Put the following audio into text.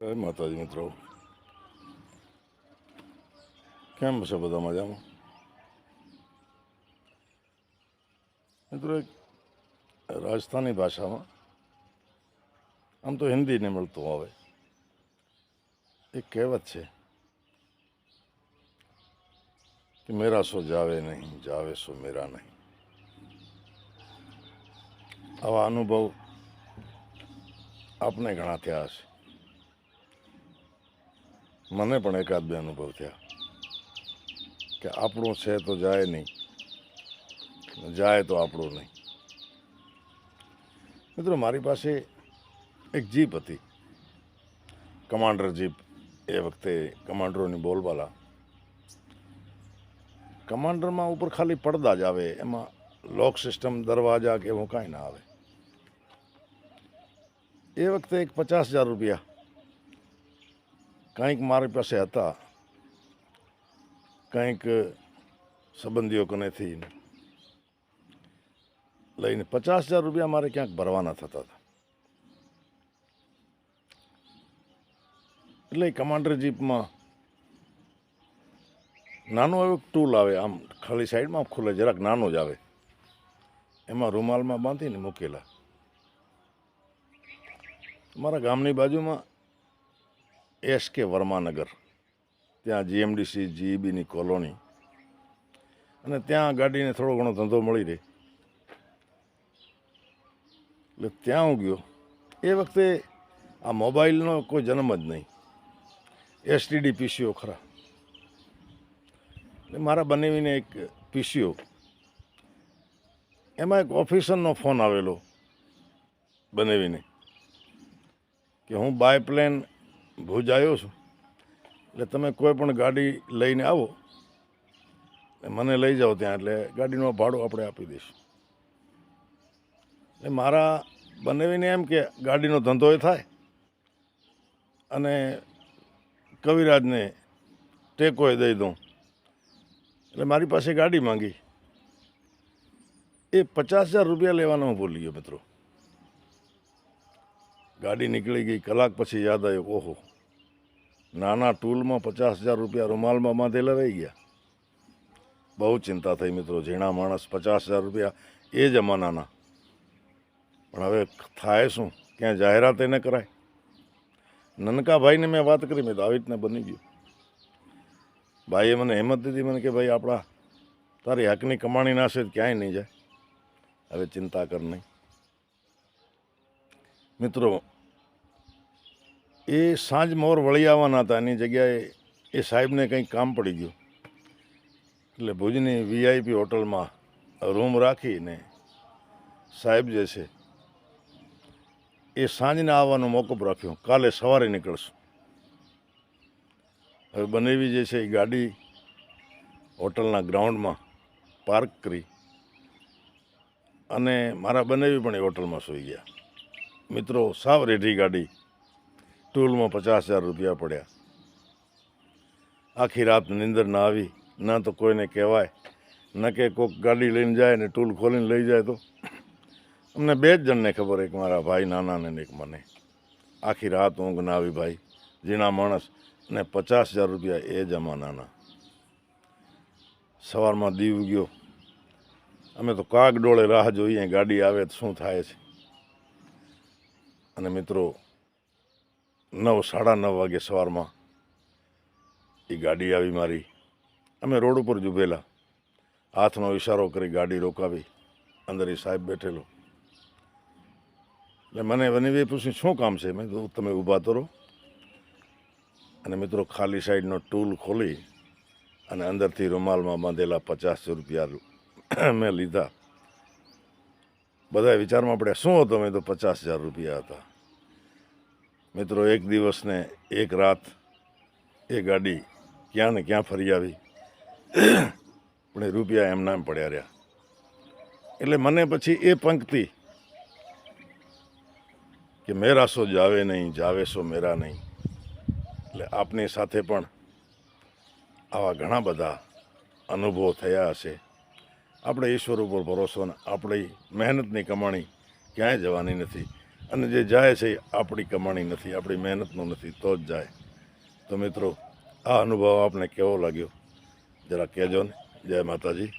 જય માતાજી મિત્રો. કેમ છે બધા મજામાં? મિત્રો એક રાજસ્થાની ભાષામાં આમ તો હિન્દી ને મળતું આવે. એક કહેવત છે કે મેરા સો જાવે નહીં, જાવે સો મેરા નહીં. આવા અનુભવ આપને ઘણા થયા હશે. મને પણ એકાદ બે અનુભવ થયા કે આપણું છે તો જાય નહીં, જાય તો આપણું નહીં. મિત્રો, મારી પાસે એક જીપ હતી. કમાન્ડર જીપ એ વખતે કમાન્ડરોની બોલબાલા. કમાન્ડરમાં ઉપર ખાલી પડદા જ આવે, એમાં લોક સિસ્ટમ, દરવાજા કે એવું કાંઈ ના આવે. એ વખતે એક પચાસ હજાર રૂપિયા કંઈક મારી પાસે હતા. કંઈક સંબંધીઓ કનેથી લઈને પચાસ હજાર રૂપિયા મારે ક્યાંક ભરવાના થતા હતા. એટલે કમાન્ડર જીપમાં નાનો એવો ટૂલ આવે, આમ ખાલી સાઈડમાં ખુલે, જરાક નાનો જ આવે. એમાં રૂમાલમાં બાંધીને મૂકેલા. મારા ગામની બાજુમાં એસ કે વર્માનગર. ત્યાં જીએમડીસી, જીઈબીની કોલોની. અને ત્યાં ગાડીને થોડો ઘણો ધંધો મળી રહે. એટલે ત્યાં હું ગયો. એ વખતે આ મોબાઈલનો કોઈ જન્મ જ નહીં. એસટીડી પીસીઓ ખરા. એટલે મારા બનાવીને એક પીસીઓ એમાં એક ઓફિસરનો ફોન આવેલો બનાવીને કે હું બાય પ્લેન ભુજ આવ્યો છું. એટલે તમે કોઈ પણ ગાડી લઈને આવો મને લઈ જાઓ ત્યાં, એટલે ગાડીનો ભાડું આપણે આપી દઈશું. એટલે મારા બનેવીને એમ કે ગાડીનો ધંધો એ થાય અને કવિરાજને ટેકોએ દઈ દઉં. એટલે મારી પાસે ગાડી માંગી. એ પચાસ હજાર રૂપિયા લેવાનો હું ભૂલી ગયો, મિત્રો. ગાડી નીકળી ગઈ, કલાક પછી યાદ આવ્યો, ઓહો. નાના ટૂલમાં પચાસ હજાર રૂપિયા રૂમાલમાં બાંધેલા રહી ગયા. બહુ ચિંતા થઈ મિત્રો, ઝીણા માણસ પચાસ હજાર રૂપિયા એ જમાનાના. પણ હવે થાય શું? ક્યાં જાહેરાત એ ન કરાય? નનકા ભાઈને મેં વાત કરી, મેં તો આવી રીતના બની ગયું. ભાઈએ મને હિંમત દીધી, મને કે ભાઈ આપણા તારી હકની કમાણી ના છે ક્યાંય નહીં જાય. હવે ચિંતા કર નહીં. મિત્રો એ સાંજ મોર વળી આવવાના હતા. એની જગ્યાએ એ સાહેબને કંઈક કામ પડી ગયું. એટલે ભુજની વીઆઈપી હોટલમાં રૂમ રાખીને સાહેબ જે છે એ સાંજને આવવાનો મોકૂફ રાખ્યો. કાલે સવારે નીકળશું. હવે બનેવી જે છે એ ગાડી હોટલના ગ્રાઉન્ડમાં પાર્ક કરી અને મારા બનેવી પણ એ હોટલમાં સૂઈ ગયા. મિત્રો, સાવ રેઢી ગાડી. ટૂલમાં પચાસ હજાર રૂપિયા પડ્યા. આખી રાત નિંદર ના આવી. ના તો કોઈને કહેવાય. ન કે કોઈક ગાડી લઈને જાય ને ટૂલ ખોલીને લઈ જાય તો. અમને બે જ જણને ખબર એક મારા ભાઈ નાના ને એક મને. આખી રાત ઊંઘ ના આવી ભાઈ. ઝીણા માણસ ને પચાસ હજાર રૂપિયા એ જમાનાના. સવારમાં દીવ ગયો. અમે તો કાગ ડોળે રાહ જોઈએ ગાડી આવે તો શું થાય છે. અને મિત્રો નવ, સાડા નવ વાગે સવારમાં એ ગાડી આવી મારી. અમે રોડ ઉપર જ ઊભેલા હાથનો ઇશારો કરી ગાડી રોકાવી. અંદર એ સાહેબ બેઠેલો. એટલે મને વનીવે પૂછ્યું, શું કામ છે? મેં કીધું, તમે ઊભા તો રહો. અને મિત્રો ખાલી સાઈડનો ટૂલ ખોલી અને અંદરથી રૂમાલમાં બાંધેલા પચાસ રૂપિયા મેં લીધા. બધા વિચારમાં પડ્યા, શું હતો? મેં તો પચાસ હજાર રૂપિયા હતા. મિત્રો, એક દિવસને એક રાત એ ગાડી ક્યાં ને ક્યાં ફરી આવી. પણ એ રૂપિયા એમના એમ પડ્યા રહ્યા. એટલે મને પછી એ પંક્તિ કે મેરા સો જાવે નહીં, જાવે સો મેરા નહીં. એટલે આપની સાથે પણ આવા ઘણા બધા અનુભવો થયા હશે. આપણે ઈશ્વર ઉપર ભરોસો ને આપણી મહેનતની કમાણી ક્યાંય જવાની નથી. અને જે જાય છે આપણી કમાણી નથી, આપણી મહેનતનું નથી, તો જ જાય. તો મિત્રો, આ અનુભવ આપને કેવો લાગ્યો? જરા કહેજો ને. જય માતાજી.